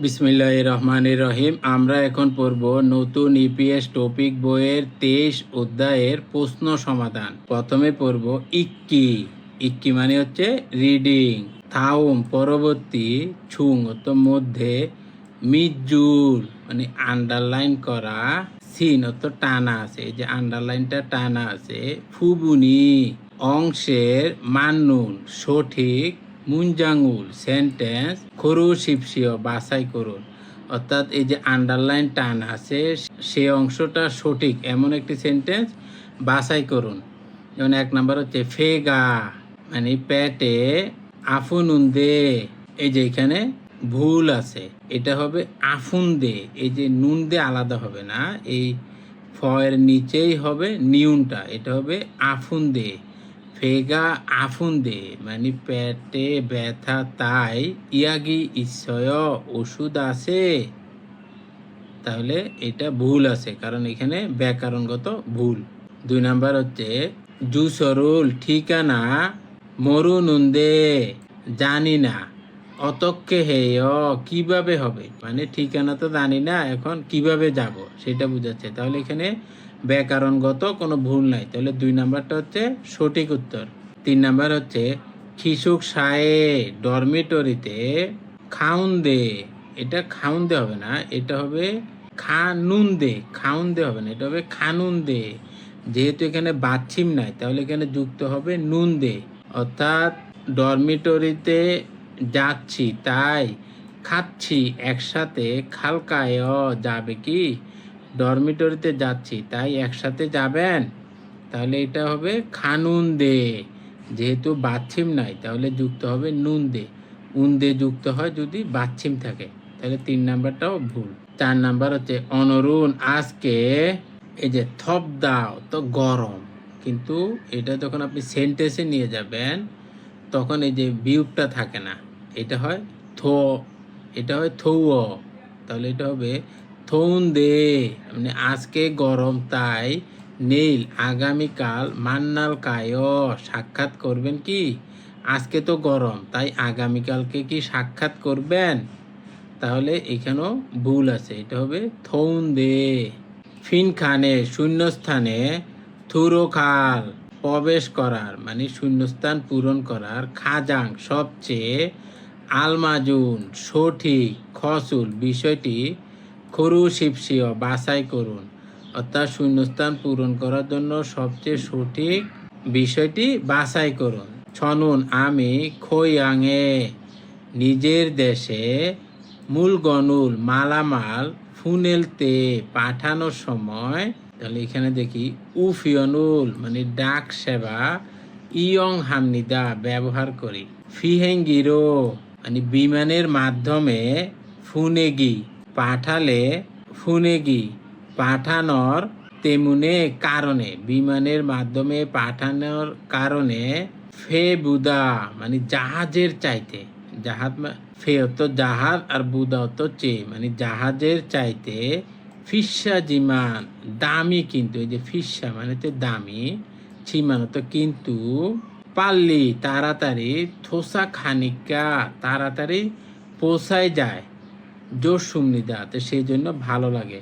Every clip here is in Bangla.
বিসমিল্লাহ রহমান রহিম আমরা এখন পড়ব নতুন ইপিএস টপিক বইয়ের তেইশ অধ্যায়ের প্রশ্ন সমাধান। প্রথমে পড়ব ইক্কি। ইক্কি মানে হচ্ছে রিডিং থাউম, পরবর্তী, ছুং অত মধ্যে মিজুর মানে আন্ডারলাইন করা, সিন অত টানা আছে। যে আন্ডারলাইনটা টানা আছে, ফুবুনি, অংশের মান্নুন, সঠিক মুঞ্জাঙ্গুল সেন্টেন্স খরু শিপসিও বাছাই করুন। অর্থাৎ এই যে আন্ডারলাইন টান আছে, সে অংশটা সঠিক, এমন একটি সেন্টেন্স বাছাই করুন। যেমন এক নাম্বার হচ্ছে, ফেগা মানে প্যাটে আফুনুন দে এই যে এখানে ভুল আছে, এটা হবে আফুন দে এই যে নুন দে আলাদা হবে না, এই ফয়ের নিচেই হবে নিউনটা, এটা হবে আফুন দে ফেগা আফুন দে মানে পেটে ব্যথা তাই ইয়াগি ইচ্ছয় ওষুধ আছে। তাহলে এটা ভুল আছে, কারণ এখানে ব্যাকরণগত ভুল। দুই নাম্বার হচ্ছে, জুসরুল ঠিকানা মরুনুন্দে, জানি না। অতক্ষে হে কীভাবে হবে? মানে ঠিকানা তো জানি না, এখন কীভাবে যাব? সেটা বুঝাচ্ছে। তাহলে এখানে ব্যাকরণগত কোনো ভুল নাই। তাহলে দুই নাম্বারটা হচ্ছে সঠিক উত্তর। তিন নাম্বার হচ্ছে, খিসুক সায়ে ডরমিটরিতে খাউন দে এটা খাউন দে হবে না, এটা হবে খানুন দে খাউন দে হবে না, এটা হবে খানুন দে যেহেতু এখানে বাচ্ছিম নাই, তাহলে এখানে যুক্ত হবে নুন দে অর্থাৎ ডরমিটরিতে যাচ্ছি, তাই খাচ্ছি, একসাথে খালকায় যাবে কি? ডরমিটরিতে যাচ্ছি, তাই একসাথে যাবেন? তাহলে এটা হবে খানুন দে যেহেতু বাচ্ছিম নাই, তাহলে যুক্ত হবে নুন দে উন দে যুক্ত হয় যদি বাচ্ছিম থাকে, তাহলে তিন নাম্বারটাও ভুল। চার নাম্বার হচ্ছে অনরুণ আজকে এই যে থপ দাও, তো গরম। কিন্তু এটা যখন আপনি সেন্টেন্সে নিয়ে যাবেন, তখন এই যে বিউটটা থাকে না, এটা হয় থো, এটা হয় থৌ তাহলে এটা হবে থৌন দে। মানে আজকে গরম, তাই নীল, আগামীকাল মান্নাল কায়, সাক্ষাৎ করবেন কি? আজকে তো গরম, তাই আগামীকালকে কি সাক্ষাৎ করবেন? তাহলে এখানেও ভুল আছে, এটা হবে থৌন দে। ফিন খানে, শূন্যস্থানে থুরো খাল প্রবেশ করার মানে শূন্যস্থান পূরণ করার খাজাং সবচেয়ে আলমাজুন, সঠিক, খসুল বিষয়টি খরু শিবসিও বাছাই করুন। অর্থাৎ শূন্যস্থান পূরণ করার জন্য সবচেয়ে সঠিক বিষয়টি বাছাই করুন। ছনুন, আমি খৈয়াংয়ে, নিজের দেশে মূল গনুল মালামাল ফুনেলতে পাঠানোর সময়, তাহলে এখানে দেখি, উফিয়নুল মানে ডাক সেবা, ইয়ং হামনিদা ব্যবহার করি। ফিহেঙ্গিরো মানে বিমানের মাধ্যমে ফুনেগি। পাঠালে ফুনেগি পাঠানোর তেমুনে কারণে, বিমানের মাধ্যমে পাঠানোর কারণে ফে বুদা মানে জাহাজের চাইতে, জাহাজ ফে হতো জাহাজ আর বুদা হতো চে মানে জাহাজের চাইতে ফিসা জিমান, দামি কিন্তু, এই যে ফিসা মানে হচ্ছে দামি চিমান হতো কিন্তু পাল্লি, তাড়াতাড়ি, থোসা খানিকা তাড়াতাড়ি পোষায় যায়। জোর সুমনিদা তো সেই জন্য ভালো লাগে।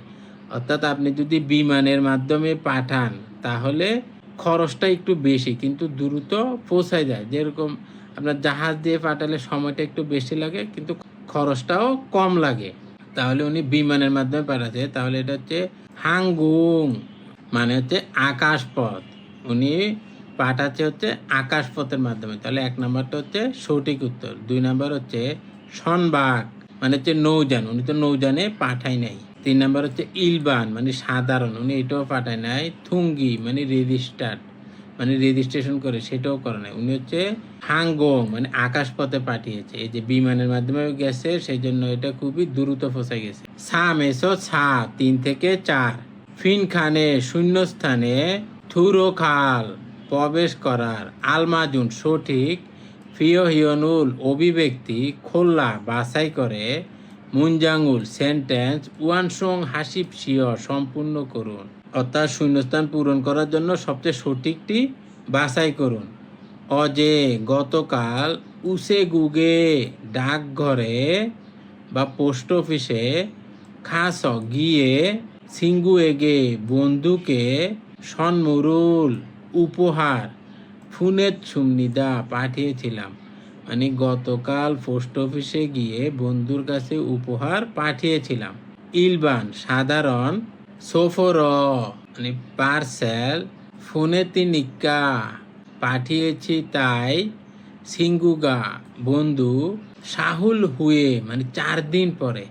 অর্থাৎ আপনি যদি বিমানের মাধ্যমে পাঠান, তাহলে খরচটা একটু বেশি, কিন্তু দ্রুত পৌঁছায় যায়। যেরকম আপনার জাহাজ দিয়ে পাঠালে সময়টা একটু বেশি লাগে, কিন্তু খরচটাও কম লাগে। তাহলে উনি বিমানের মাধ্যমে পাঠাচ্ছে। তাহলে এটা হচ্ছে হাঙ্গুং মানে হচ্ছে আকাশপথ। উনি পাঠাচ্ছে হচ্ছে আকাশপথের মাধ্যমে। তাহলে এক নাম্বারটা হচ্ছে সঠিক উত্তর। দুই নাম্বার হচ্ছে সনবাগ। মানে হচ্ছে নৌযান, উনি তো নৌযানে পাঠায় নাই। তিন নাম্বার হচ্ছে ইলবান মানে সাধারণ, উনি এটাও পাঠায় নাই। থুঙ্গি মানে রেজিস্টার্ড মানে রেজিস্ট্রেশন করে, সেটাও করে নাই। উনি হচ্ছে হাঙ্গং মানে আকাশপথে পাঠিয়েছে। এই যে বিমানের মাধ্যমে গেছে সেই জন্য এটা খুবই দ্রুত পৌঁছে গেছে। সাম এসো ছা তিন থেকে চার। ফিন খানে শূন্যস্থানে থুরো খাল প্রবেশ করার আলমাজুন, সঠিক ফিওহিয়নুল অভিব্যক্তি খোল্লা বাছাই করে মুঞ্জাঙ্গুল সেন্টেন্স ওয়ানসং হাসিব সিও সম্পূর্ণ করুন। অর্থাৎ শূন্যস্থান পূরণ করার জন্য সবচেয়ে সঠিকটি বাছাই করুন। অজে গতকাল উসে গুগে ডাকঘরে বা পোস্ট অফিসে খাস গিয়ে সিঙ্গু এগে বন্ধুকে সন্মরুল উপহার ফোনের সুমনিদা পাঠিয়েছিলাম। মানে গতকাল পোস্ট অফিসে গিয়ে বন্ধুর কাছে উপহার পাঠিয়েছিলাম। ইলবান, সাধারণ, সফর মানে পার্সেল ফোনে তিনিকা পাঠিয়েছি তাই সিঙ্গুগা, বন্ধু সাহুল হুয়ে মানে চার দিন পরে।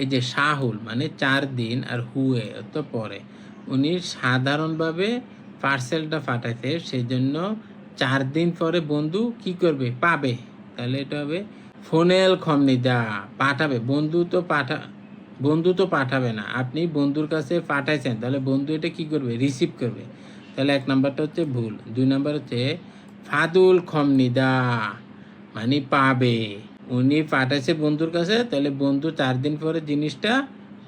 এই যে সাহুল মানে চার দিন আর হুয়ে তো পরে। উনি সাধারণভাবে পার্সেলটা পাঠাইছে সেই জন্য চার দিন পরে বন্ধু কি করবে? পাবে। তাহলে এটা হবে ফোনেল খমনিদা। পাঠাবে। বন্ধু তো পাঠা, বন্ধু তো পাঠাবে না। আপনি বন্ধুর কাছে পাঠাইছেন। তাহলে বন্ধু এটা কি করবে? রিসিভ করবে। তাহলে এক নাম্বারটা হচ্ছে ভুল। দুই নাম্বার হচ্ছে ফাদুল খমনিদা। মানে পাবে। উনি পাঠাইছে বন্ধুর কাছে। তাহলে বন্ধু চার দিন পরে জিনিসটা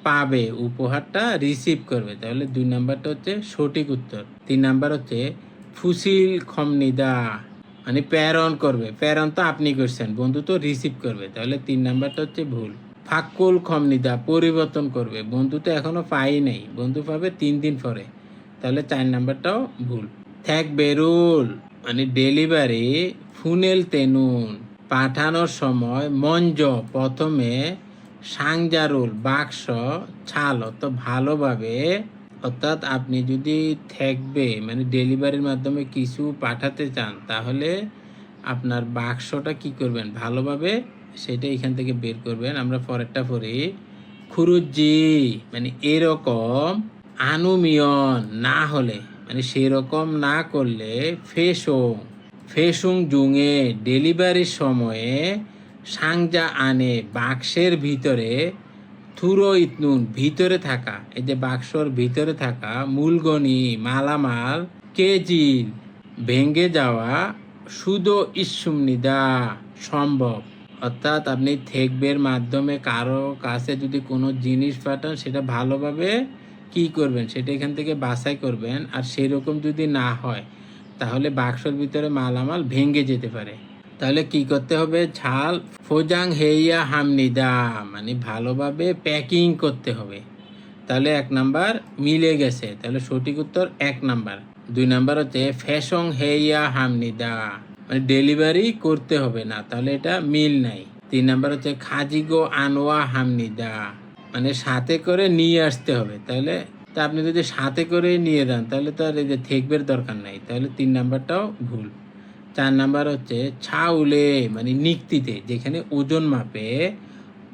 পাবে। উপহারটা রিসিভ করবে। তাহলে দুই নাম্বারটা হচ্ছে সঠিক উত্তর। তিন নাম্বার হচ্ছে ফুসিল খমনিদা। মানে প্রেরণ করবে। প্রেরণ তো আপনি করছেন। বন্ধু তো রিসিভ করবে। তাহলে তিন নাম্বারটা হচ্ছে ভুল। ফাক্কুল খমনিদা পরিবর্তন করবে। বন্ধু তো এখনও পাই নাই। বন্ধু পাবে তিন দিন পরে। তাহলে চার নাম্বারটাও ভুল। থ্যাক বেরুল। মানে ডেলিভারি ফুনেল তেনুন। পাঠানোর সময় মঞ্জ প্রথমে সাংজারুল বাক্স ছাল। অত ভালোভাবে অর্থাৎ আপনি যদি থাকবে মানে ডেলিভারির মাধ্যমে কিছু পাঠাতে চান, তাহলে আপনার বাক্সটা কি করবেন? ভালোভাবে সেটা এখান থেকে বের করবেন। আমরা পরেরটা পড়ি। খুরুজি মানে এরকম আনুমিয়ন না হলে মানে সেরকম না করলে ফেসং, ফেসুং জুঙে ডেলিভারির সময়ে সাংজা আনে বাক্সের ভিতরে থুরো ইতনুন, ভিতরে থাকা। এই যে বাক্সর ভিতরে থাকা, মূলগনি, মালামাল, কেজিল ভেঙ্গে যাওয়া, সুদো ইসুমনিদা সম্ভব। অর্থাৎ আপনি থেকবের মাধ্যমে কারও কাছে যদি কোনো জিনিস পাঠান, সেটা ভালোভাবে কি করবেন? সেটা এখান থেকে বাছাই করবেন। আর সেরকম যদি না হয়, তাহলে বাক্সর ভিতরে মালামাল ভেঙে যেতে পারে। তাহলে কি করতে হবে? ঝাল, ফোজাং হেইয়া হামনিদা। মানে ভালোভাবে প্যাকিং করতে হবে। তাহলে এক নাম্বার মিলে গেছে। তাহলে সঠিক উত্তর এক নাম্বার। দুই নাম্বার হচ্ছে ফ্যাশং হেইয়া হামনিদা। মানে ডেলিভারি করতে হবে না, তাহলে এটা মিল নাই। তিন নাম্বার হচ্ছে খাজিগো আনোয়া হামনিদা। মানে সাথে করে নিয়ে আসতে হবে। তাহলে তা আপনি যদি সাথে করে নিয়ে যান, তাহলে তো আর এই যে থেকবের দরকার নাই। তাহলে তিন নাম্বারটাও ভুল। চার নাম্বার হচ্ছে ছাউলে মানে নিক্তিতে, যেখানে ওজন মাপে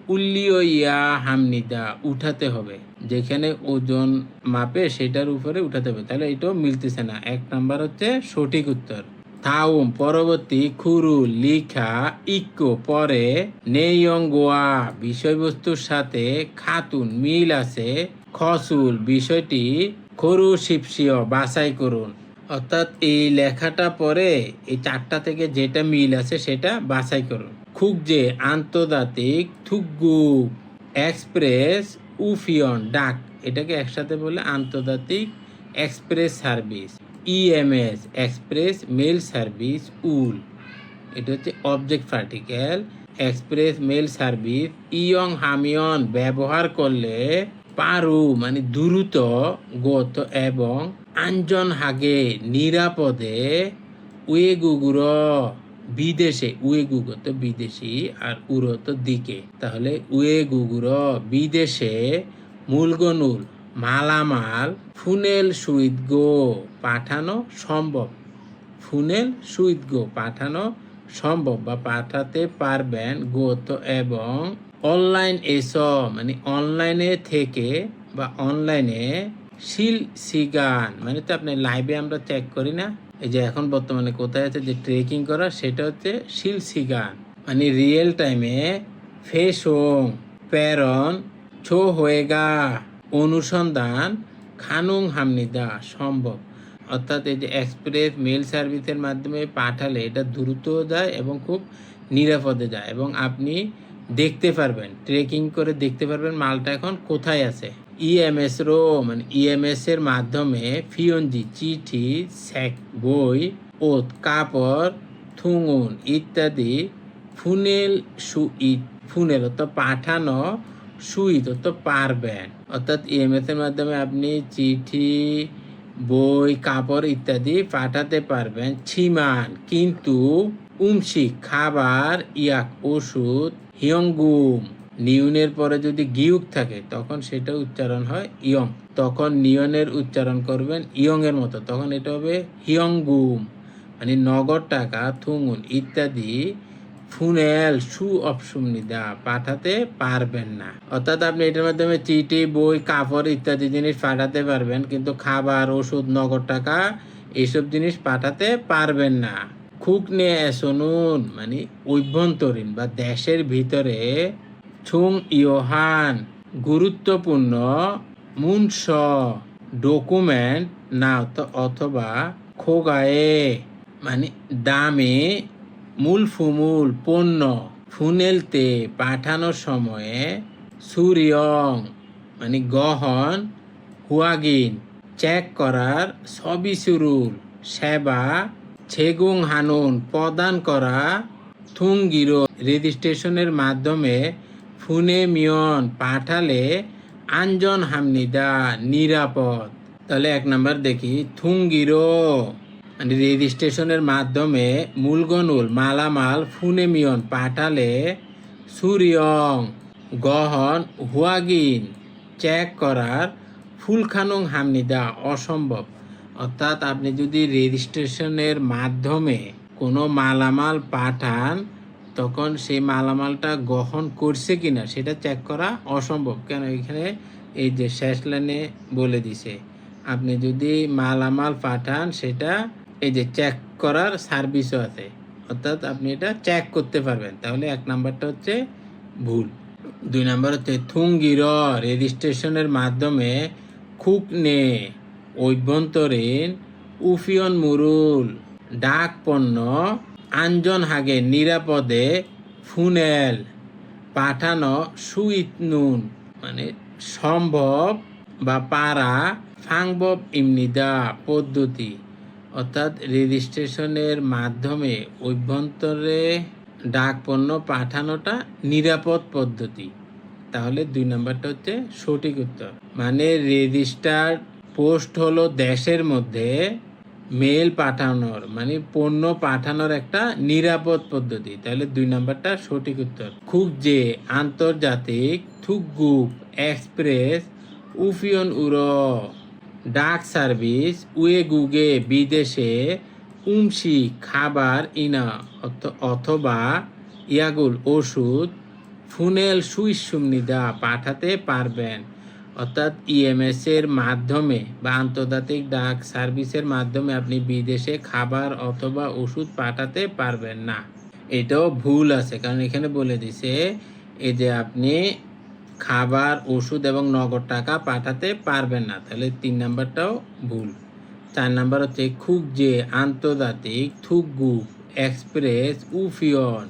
উল্লিও ইয়া হামনিদা উঠাতে হবে। যেখানে ওজন মাপে সেটার উপরে উঠাতে হবে। তাহলে এটাও মিলতেছে না। এক নাম্বার হচ্ছে সঠিক উত্তর। থাউম, পরবর্তী খুরু, লিখা, ইকো, পরে নেয়ং গোয়া বিষয়বস্তুর সাথে খাতুন, মিল আছে, খসুল, বিষয়টি খরু শিপসিও বাছাই করুন। অর্থাৎ এই লেখাটা পরে এই চারটা থেকে যেটা মিল আছে সেটা বাছাই করুন। খুকজে আন্তর্জাতিক থুকগু এক্সপ্রেস উফিয়ন ডাক, এটাকে একসাথে বলে আন্তর্জাতিক express service, EMS express mail service উল, এটা হচ্ছে object particle, express mail service, young হামিয়ন ব্যবহার করলে পারু মানে দ্রুত গত এবং আঞ্জন হাগে নিরাপদে উয়েগুগুর বিদেশে উয়েগুগো তো বিদেশি আর উড়ো তো দিকে। তাহলে উয়েগুগুর বিদেশে মূলগনুল মালামাল ফুনেল সুইট গো পাঠানো সম্ভব। ফুনেল সুইট গো পাঠানো সম্ভব বা পাঠাতে পারবেন গোত এবং অনলাইন এস মানে অনলাইনে থেকে বা অনলাইনে শিল সিগান মানে তো আপনি লাইভে আমরা চেক করি না। এই যে এখন বর্তমানে কোথায় আছে যে ট্রেকিং করা, সেটা হচ্ছে শিল সিগান মানে রিয়েল টাইমে ফেসং প্রেরণ ছো হয়েগা অনুসন্ধান, খানুং হামনিদা, সম্ভব। অর্থাৎ এই যে এক্সপ্রেস মেল সার্ভিসের মাধ্যমে পাঠালে এটা দ্রুত যায় এবং খুব নিরাপদে যায় এবং আপনি দেখতে পারবেন ট্রেকিং করে দেখতে পারবেন মালটা এখন কোথায় আছে। ইএমএস রো মানে ইএমএস এর মাধ্যমে ফিওনজি চিঠি, স্যাক, বই, ওত, কাপড় থুঙুন ইত্যাদি ফুনেল সুইট, ফুনেল তো পাঠানো সুইত তো পারবেন। অর্থাৎ ইএমএস এর মাধ্যমে আপনি চিঠি, বই, কাপড় ইত্যাদি পাঠাতে পারবেন। ছিমান, কিন্তু উমসিক খাবার, ইয়াক, ওষুধ, হিয়ঙ্গুম। নিউনের পরে যদি গিউক থাকে, তখন সেটা উচ্চারণ হয় ইয়ং। তখন নিয়নের উচ্চারণ করবেন ইয়ং এর মতো। তখন এটা হবে হিয়ঙ্গুম। মানে নগদ টাকা থুঙ্গুন ইত্যাদি। ফুনেল, সু অপসুমনিদা পাঠাতে পারবেন না। অর্থাৎ আপনি এটার মাধ্যমে চিঠি, বই, কাপড় ইত্যাদি জিনিস পাঠাতে পারবেন, কিন্তু খাবার, ওষুধ, নগদ টাকা এইসব জিনিস পাঠাতে পারবেন না। খুক নিয়ে শুনুন মানে অভ্যন্তরীণ বা দেশের ভিতরে ছুং ইয়োহান, গুরুত্বপূর্ণ মুনস ডকুমেন্ট না অথ- অথবা খোগায়ে মানে দামে মূল ফুমুল, পণ্য, ফুনেলতে পাঠানোর সময়ে সুরিয়ং মানে গহন, হুয়াগিন, চেক করার সবই সুরুল সেবা ছেগুং হানুন প্রদান করা থুঙ্গিরো রেজিস্ট্রেশনের মাধ্যমে ফুনে মিয়ন পাঠালে আঞ্জন হামনিদা নিরাপদ। তাহলে এক নাম্বার দেখি থুঙ্গিরো মানে রেজিস্ট্রেশনের মাধ্যমে মূলগনুল মালামাল ফুনেমিয়ন পাঠালে সুরিয়ং গহন হুয়াগিন চেক করার ফুলখানুং হামনিদা অসম্ভব। অর্থাৎ আপনি যদি রেজিস্ট্রেশনের মাধ্যমে কোনো মালামাল পাঠান, তখন সেই মালামালটা গ্রহণ করছে কিনা সেটা চেক করা অসম্ভব। কেন? এখানে এই যে শেষ লাইনে বলে দিছে। আপনি যদি মালামাল পাঠান, সেটা এই যে চেক করার সার্ভিসও আছে। অর্থাৎ আপনি এটা চেক করতে পারবেন। তাহলে এক নাম্বারটা হচ্ছে ভুল। দুই নাম্বার হচ্ছে, থুঙ্গির রেজিস্ট্রেশনের মাধ্যমে খুক নে অভ্যন্তরীণ উফিয়ন মুরুল, ডাক পণ্য, আঞ্জন হাগে নিরাপদে ফুনেল, পাঠানো সুইট নুন মানে সম্ভব বা পারা, ফাংবব ইমনিদা পদ্ধতি, অর্থাৎ রেজিস্ট্রেশনের মাধ্যমে অভ্যন্তরে ডাক পণ্য পাঠানোটা নিরাপদ পদ্ধতি। তাহলে দুই নম্বরটা হচ্ছে সঠিক উত্তর মানে রেজিস্টার্ড পোস্ট হলো দেশের মধ্যে মেল পাঠানোর মানে পণ্য পাঠানোর একটা নিরাপদ পদ্ধতি। তাহলে দুই নাম্বারটা সঠিক উত্তর। খুব যে আন্তর্জাতিক থুকগুপ এক্সপ্রেস, উফিয়ন উড়ো, ডাক সার্ভিস উয়েগুগে বিদেশে উমসি খাবার ইনা, অথ- অথবা ইয়াগুল ওষুধ, ফুনেল সুইসুমনিদা পাঠাতে পারবেন। অর্থাৎ ইএমএস এর মাধ্যমে বা আন্তর্জাতিক ডাক সার্ভিসের মাধ্যমে আপনি বিদেশে খাবার অথবা ওষুধ পাঠাতে পারবেন না। এটাও ভুল আছে, কারণ এখানে বলে দিছে এই যে আপনি খাবার, ওষুধ এবং নগদ টাকা পাঠাতে পারবেন না। তাহলে তিন নাম্বারটাও ভুল। চার নাম্বার হচ্ছে খুব যে আন্তর্জাতিক থুকগু এক্সপ্রেস, উফিয়ন,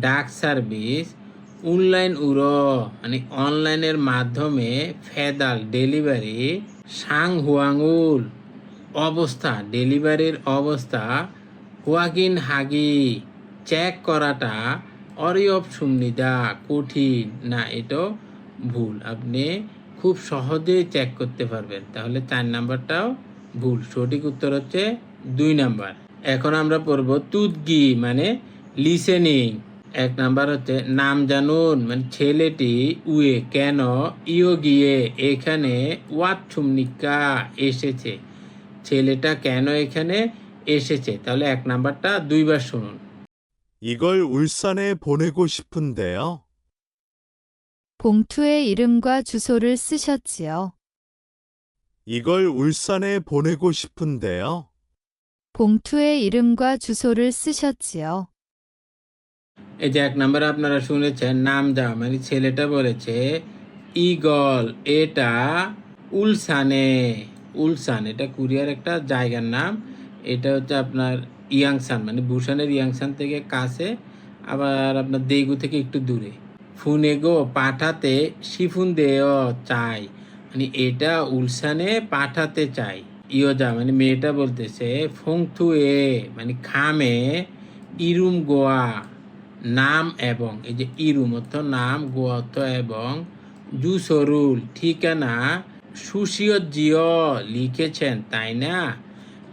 ডাক সার্ভিস অনলাইন উড়ো মানে অনলাইনের মাধ্যমে ফেদাল ডেলিভারি সাং হুয়াঙ্গুল অবস্থা, ডেলিভারির অবস্থা হুয়াগিন হাগি চেক করাটা অরিয়ব সুমনিদা কঠিন। না এটা ভুল। আপনি খুব সহজেই চেক করতে পারবেন। তাহলে চার নাম্বারটাও ভুল। সঠিক উত্তর হচ্ছে দুই নাম্বার। এখন আমরা পড়ব তুদগি মানে লিসেনিং এক নাম্বার হচ্ছে নাম জানুন মানে ছেলেটি উয়ে কেন ইও গিয়ে এখানে ওয়াত ছুমনিকা এসেছে ছেলেটা কেন এখানে এসেছে তাহলে এক নাম্বারটা দুইবার শুনুন 이걸 울산에 보내고 싶은데요. 봉투에 이름과 주소를 쓰셨지요. 이걸 울산에 보내고 싶은데요. 봉투에 이름과 주소를 쓰셨지요. এই যে এক নম্বরে আপনারা শুনেছেন, নাম যা মানে ছেলেটা বলেছে, ইগল, এটা উলসানে। উলসান, এটা কোরিয়ার একটা জায়গার নাম। এটা হচ্ছে আপনার ইয়াংসান মানে বুসানের ইয়াংসান থেকে কাছে, আবার আপনার দেগু থেকে একটু দূরে। ফুনেগো পাঠাতে শিফুন দেও চাই। মানে এটা উলসানে পাঠাতে চাই। ইয়োজা মানে মেয়েটা বলতেছে, ফংথুয়ে মানে খামে, ইরুম গোয়া। নাম এবং এই যে ইরুম অর্থ নাম গো অর্থ এবং জুসরুল ঠিকানা সুশীয় জিও লিখেছেন, তাই না?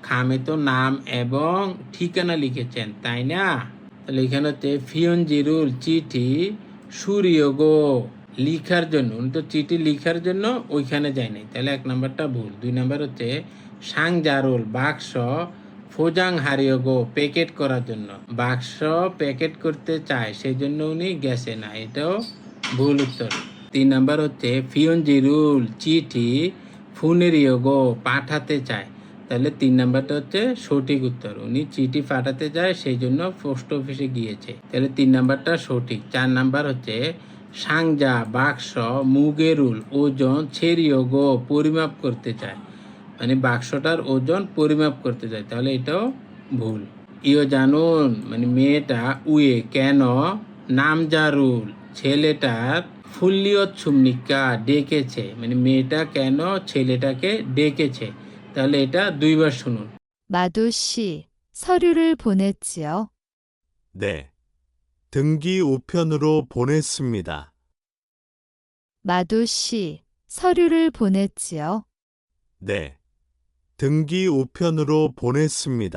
খামে তো নাম এবং ঠিকানা লিখেছেন, তাই না? তাহলে এখানে হচ্ছে ফিয়নজিরুল, চিঠি সুরিয় গো লিখার জন্য, উনি তো চিঠি লিখার জন্য ওইখানে যায় নাই তাহলে এক নাম্বারটা ভুল। দুই নাম্বার হচ্ছে সাংজারুল বাক্স ফোজাং হারিয়ে গো প্যাকেট করার জন্য। বাক্স প্যাকেট করতে চায় সেই জন্য উনি গেছে না। এটাও ভুল উত্তর। তিন নাম্বার হচ্ছে ফিয়নজিরুল চিঠি ফুনেরিও গো পাঠাতে চায়। তাহলে তিন নাম্বারটা হচ্ছে সঠিক উত্তর। উনি চিঠি পাঠাতে চায় সেই জন্য পোস্ট অফিসে গিয়েছে। তাহলে তিন নাম্বারটা সঠিক। চার নাম্বার হচ্ছে, সাংজা বাক্স মুগেরুল ওজন ছেড়িও গো পরিমাপ করতে চায়। মানে বাক্সটার ওজন পরিমাপ করতে চায় তাহলে এটাও ভুল ইও জানুন মানে মেয়েটা উয়ে কেন নামজারুল ছেলেটার ফুল্লিয়ত সুমনিকা ডেকেছে মানে মেয়েটা কেন ছেলেটাকে ডেকেছে তাহলে এটা দুইবার শুনুন 마도 씨, 서류를 보냈지요. 네. 등기 우편으로 보냈습니다. 마도 씨, 서류를 보냈지요. 네. 등기 우편으로 보냈습니다.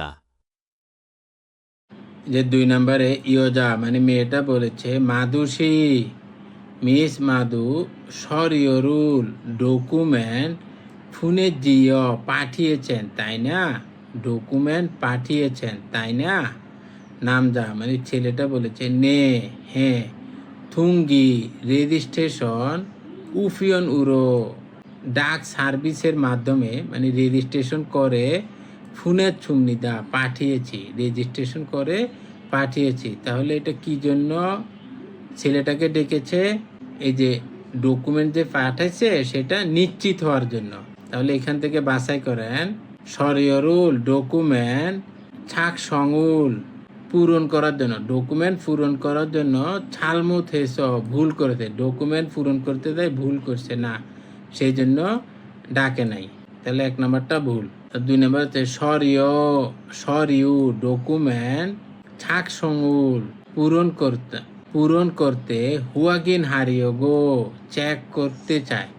যে দুই নম্বরে ইয়োজা মানে মেয়েটা বলেছে মাদুসি মিস মাদু সরিয়রুল ডকুমেন্ট ফোনে জিও পাঠিয়েছেন তাই না ডকুমেন্ট পাঠিয়েছেন তাই না নামজা মানে ছেলেটা বলেছে নে হ্যাঁ থুঙ্গি রেজিস্ট্রেশন উফিয়ন উরো ডাক সার্ভিসের মাধ্যমে মানে রেজিস্ট্রেশন করে ফোনের ছুমনিদা পাঠিয়েছি রেজিস্ট্রেশন করে পাঠিয়েছি। তাহলে এটা কি জন্য? ছেলেটাকে ডেকেছে, এই যে ডকুমেন্ট যে পাঠাইছে, সেটা নিশ্চিত হওয়ার জন্য। তাহলে এখান থেকে বাছাই করেন সরিয়রুল ডকুমেন্ট ছাক সংউল পূরণ করার জন্য ডকুমেন্ট পূরণ করার জন্য ছালমুথ হেস ভুল করেছে। ডকুমেন্ট পূরণ করতে দেয়, ভুল করছে না। সেই জন্য ডাকে নাই। তাহলে এক নাম্বারটা ভুল। দুই নাম্বার হচ্ছে সরিয় সরিউ ডকুমেন্ট ছাক সংউল পূরণ করতে পূরণ করতে হুয়াগিন হারিও গো চেক করতে চায়।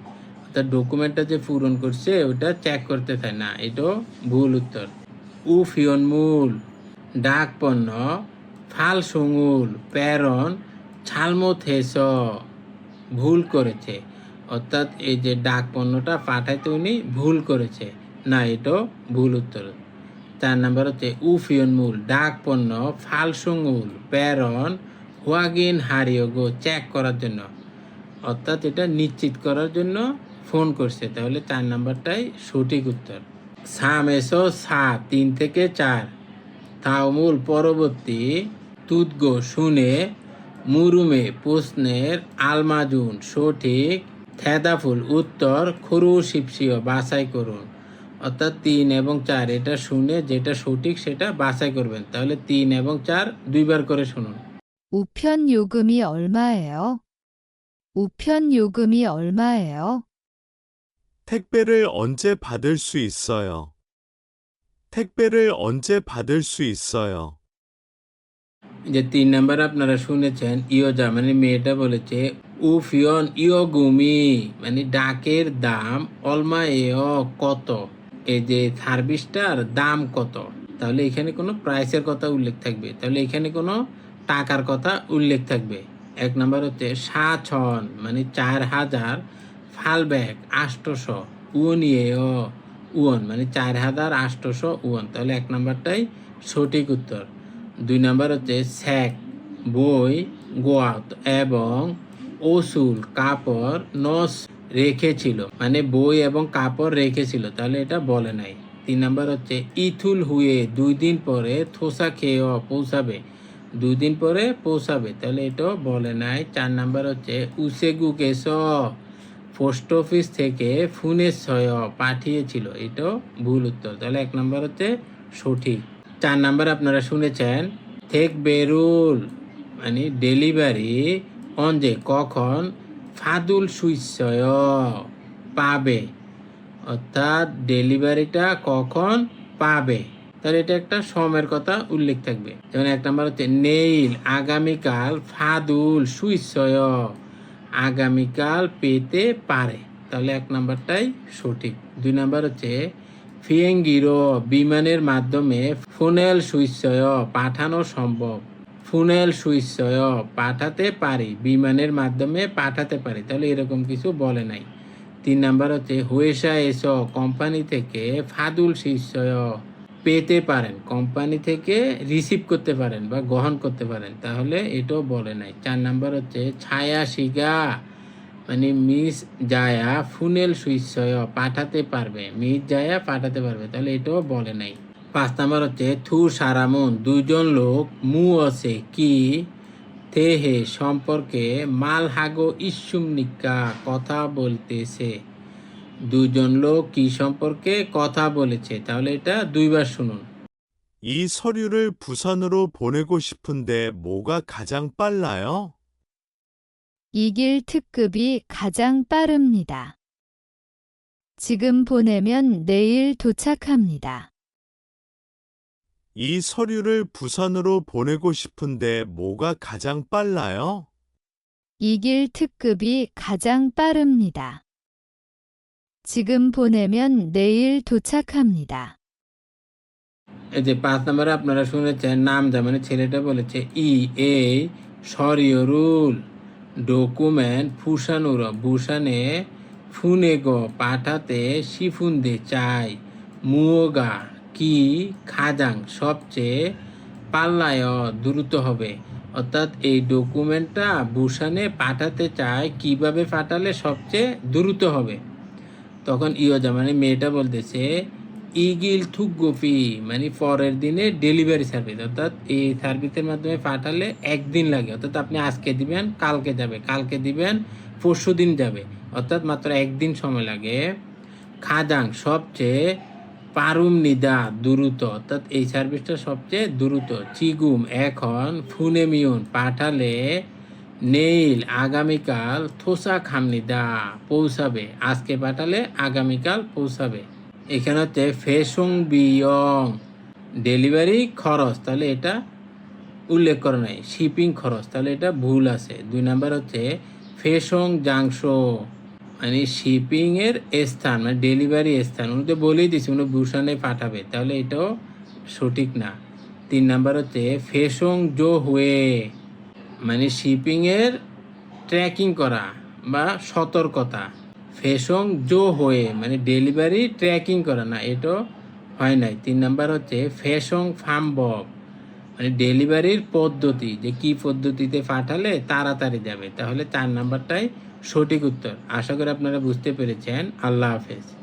অর্থাৎ ডকুমেন্টটা যে পূরণ করছে, ওটা চেক করতে চায়। না, এটাও ভুল উত্তর। উফিয়ন মূল ডাক পণ্য ফাল সুঙুল প্যারন ছালমো হেস ভুল করেছে। অর্থাৎ এই যে ডাক পণ্যটা পাঠাইতে উনি ভুল করেছে। না, এটাও ভুল উত্তর। চার নাম্বার হচ্ছে উফিয়ন মূল ডাক পণ্য ফাল সুঙুল প্রেরণ হুয়াগিন, হারিও গো চেক করার জন্য। অর্থাৎ এটা নিশ্চিত করার জন্য ফোন করছে। তাহলে চার নাম্বারটাই সঠিক উত্তর। সাম এসো সা তিন থেকে চার। তাওমুল পরবর্তী তুদগো শুনে, মুরুমে, প্রশ্নের আলমাজুন, সঠিক। থেদাফুল উত্তর খরু শিপসিও বাছাই করুন অর্থাৎ তিন এবং চার এটা শুনে যেটা সঠিক সেটা বাছাই করবেন তাহলে তিন এবং চার দুইবার করে শুনুন 우편 요금이 얼마예요? 우편 요금이 얼마예요? 택배를 언제 받을 수 있어요? 택배를 언제 받을 수 있어요? যে তিন নাম্বার আপনারা শুনেছেন ইয়োজা মানে মেয়েটা বলেছে উফিয়ন ইয়োগুমি মানে ডাকের দাম অলমা এও কত? এই যে সার্ভিসটার দাম কত? তাহলে এখানে কোনো প্রাইসের কথা উল্লেখ থাকবে। তাহলে এখানে কোনো টাকার কথা উল্লেখ থাকবে। এক নাম্বার হচ্ছে, সাছন মানে চার হাজার ফাল ব্যাগ আষ্টশো উনিয়ে উয়ন মানে চার হাজার আষ্টশো উয়ন। তাহলে এক নাম্বারটাই সঠিক উত্তর। দুই নাম্বার হচ্ছে স্যাক বই, গোয়াত এবং ওসুল কাপড়, নস রেখেছিল। মানে বই এবং কাপড় রেখেছিল, তাহলে এটা বলে নাই। তিন নাম্বার হচ্ছে ইথুল হুয়ে, দুই দিন পরে থোসা খেয়ে পৌঁছাবে। দুই দিন পরে পৌঁছাবে, তাহলে এটাও বলে নাই। চার নাম্বার হচ্ছে উসেগু কেস, পোস্ট অফিস থেকে ছয় পাঠিয়েছিল, এটাও ভুল উত্তর। তাহলে এক নাম্বার হচ্ছে সঠিক। চার নাম্বার আপনারা শুনেছেন থেক বেরুল মানে ডেলিভারি যে কখন ফাদুল সুইসয় পাবে? অর্থাৎ ডেলিভারিটা কখন পাবে? তাহলে এটা একটা সময়ের কথা উল্লেখ থাকবে। যেমন এক নাম্বার হচ্ছে, নেইল, আগামীকাল ফাদুল সুইসয় আগামীকাল পেতে পারে। তাহলে এক নাম্বারটাই সঠিক। দুই নাম্বার হচ্ছে ফিয়েঙ্গিরো বিমানের মাধ্যমে ফুনেল সুইচয় পাঠানো সম্ভব। ফুনেল সুইচয় পাঠাতে পারি, বিমানের মাধ্যমে পাঠাতে পারি, তাহলে এরকম কিছু বলে নাই। তিন নাম্বার হচ্ছে হুয়েসা এস কোম্পানি থেকে ফাদুল শিষ্যয় পেতে পারেন, কোম্পানি থেকে রিসিভ করতে পারেন বা গ্রহণ করতে পারেন, তাহলে এটাও বলে নাই। চার নাম্বার হচ্ছে, ছায়া শিগা মানে মিস জায়া ফুনেল সুইসয় পাঠাতে পারবে মিস জায়া পাঠাতে পারবে তাহলে এটাও বলে নাই পাঁচ নাম্বার হচ্ছে থু সারামন দুজন লোক মু আছে কি তেহে সম্পর্কে মালহাগো ইসুমনিকা কথা বলতেছে দুজন লোক কি সম্পর্কে কথা বলেছে তাহলে এটা দুইবার শুনুন 이 서류를 부산으로 보내고 싶은데 뭐가 가장 빨라요? 이길 특급이 가장 빠릅니다. 지금 보내면 내일 도착합니다. 이 서류를 부산으로 보내고 싶은데 뭐가 가장 빨라요? 이길 특급이 가장 빠릅니다. 지금 보내면 내일 도착합니다. এই যে পাঁচ নম্বরে আপনারা শুনেছেন নাম মানে ছেলেটা বলেছে ই এ সরিয়রুল ডকুমেন্ট ফুসানুর ফুনে গ পাঠাতে শিফুন্দে চাই। মুয়োগা কি খাজাং সবচেয়ে পাল্লায় দ্রুত হবে? অর্থাৎ এই ডকুমেন্টটা ভূষানে পাঠাতে চায় কীভাবে পাঠালে সবচেয়ে দ্রুত হবে? তখন ইয়োজা মানে মেয়েটা বলতেছে ইগিল থুকগোপি মানে পরের দিনে ডেলিভারি সার্ভিস অর্থাৎ এই সার্ভিসের মাধ্যমে পাঠালে একদিন লাগে। অর্থাৎ আপনি আজকে দিবেন, কালকে যাবে। কালকে দিবেন, পরশু দিন যাবে। অর্থাৎ মাত্র একদিন সময় লাগে। খাজাং, সবচেয়ে পারুম নিদা দ্রুত। অর্থাৎ এই সার্ভিসটা সবচেয়ে দ্রুত। চিগুম, এখন ফুনেমিউন পাঠালে নেইল, আগামীকাল থোসা খামনিদা পৌঁছাবে। আজকে পাঠালে আগামীকাল পৌঁছাবে। এখানে হচ্ছে ফেসং বিয়ং। ডেলিভারি খরচ, তাহলে এটা উল্লেখ করে নাই। শিপিং খরচ, তাহলে এটা ভুল আছে। দুই নাম্বার হচ্ছে ফেসং জাংশো মানে শিপিংয়ের স্থান মানে ডেলিভারি স্থান। উনি তো বলেই দিচ্ছে উনি বুসানে পাঠাবে, তাহলে এটাও সঠিক না। তিন নাম্বার হচ্ছে ফেসং জো হুয়ে মানে শিপিংয়ের ট্র্যাকিং করা বা সতর্কতা। ফেসং জো হয়ে মানে ডেলিভারি ট্র্যাকিং করা, না, এটা হয় নাই। তিন নাম্বার হচ্ছে ফ্যাশন ফার্ম বক মানে ডেলিভারির পদ্ধতি, যে কি পদ্ধতিতে পাঠালে তাড়াতাড়ি যাবে। তাহলে চার নাম্বারটাই সঠিক উত্তর। আশা করি আপনারা বুঝতে পেরেছেন। আল্লাহ হাফেজ।